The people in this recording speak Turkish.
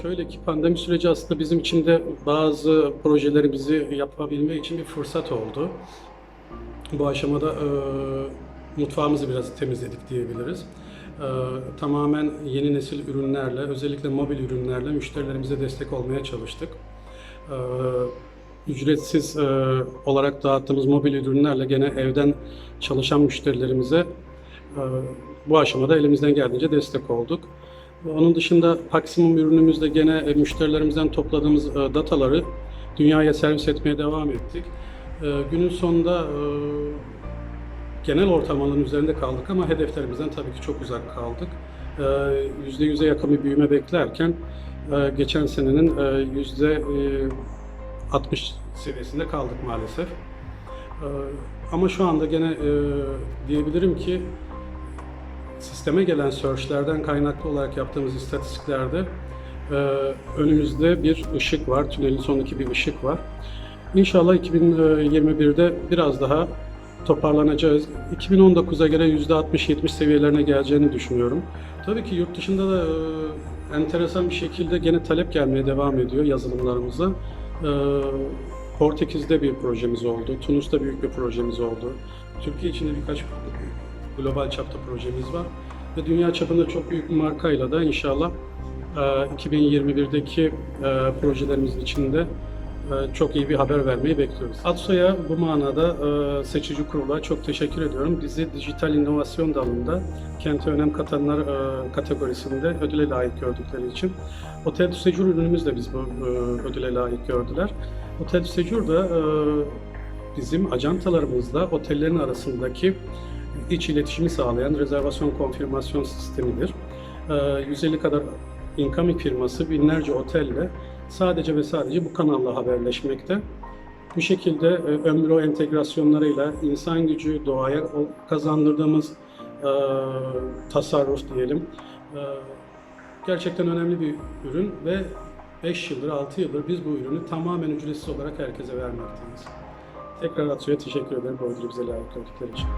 Şöyle ki pandemi süreci aslında bizim için de bazı projelerimizi yapabilme için bir fırsat oldu. Bu aşamada e, mutfağımızı biraz temizledik diyebiliriz. E, tamamen yeni nesil ürünlerle, özellikle mobil ürünlerle müşterilerimize destek olmaya çalıştık. E, ücretsiz e, olarak dağıttığımız mobil ürünlerle gene evden çalışan müşterilerimize e, bu aşamada elimizden geldiğince destek olduk. Onun dışında maksimum ürünümüzde gene e, müşterilerimizden topladığımız e, dataları dünyaya servis etmeye devam ettik. E, Günün sonunda genel ortalamanın üzerinde kaldık ama hedeflerimizden tabii ki çok uzak kaldık. E, %100'e yakın bir büyüme beklerken geçen senenin e, yüzde 60 seviyesinde kaldık maalesef. Ama şu anda gene diyebilirim ki sisteme gelen searchlerden kaynaklı olarak yaptığımız istatistiklerde e, önümüzde bir ışık var, tünelin sonundaki bir ışık var. İnşallah 2021'de biraz daha toparlanacağız. 2019'a göre %60-70 seviyelerine geleceğini düşünüyorum. Tabii ki yurt dışında da e, enteresan bir şekilde gene talep gelmeye devam ediyor yazılımlarımıza. E, Portekiz'de bir projemiz oldu, Tunus'ta büyük bir projemiz oldu. Türkiye içinde birkaç global çapta projemiz var. Ve dünya çapında çok büyük bir markayla da inşallah e, 2021'deki e, projelerimizin içinde e, çok iyi bir haber vermeyi bekliyoruz. Atso'ya bu manada e, seçici kurula çok teşekkür ediyorum. Bizi dijital inovasyon dalında kente önem katanlar e, kategorisinde ödüle layık gördükleri için. Otel Séjour ürünümüz de biz bu e, ödüle layık gördüler. Otel Séjour da e, bizim ajantalarımızla otellerin arasındaki iç iletişimi sağlayan rezervasyon konfirmasyon sistemidir. Ee, 150 kadar incoming firması binlerce otelle sadece ve sadece bu kanalla haberleşmekte. Bu şekilde e, ömrü entegrasyonlarıyla insan gücü, doğaya kazandırdığımız e, tasarruf diyelim. e, gerçekten önemli bir ürün ve 5 yıldır, 6 yıldır biz bu ürünü tamamen ücretsiz olarak herkese vermekteyiz. Tekrar Atsu'ya teşekkür ederim bu ödülü bize layık gördükleri için.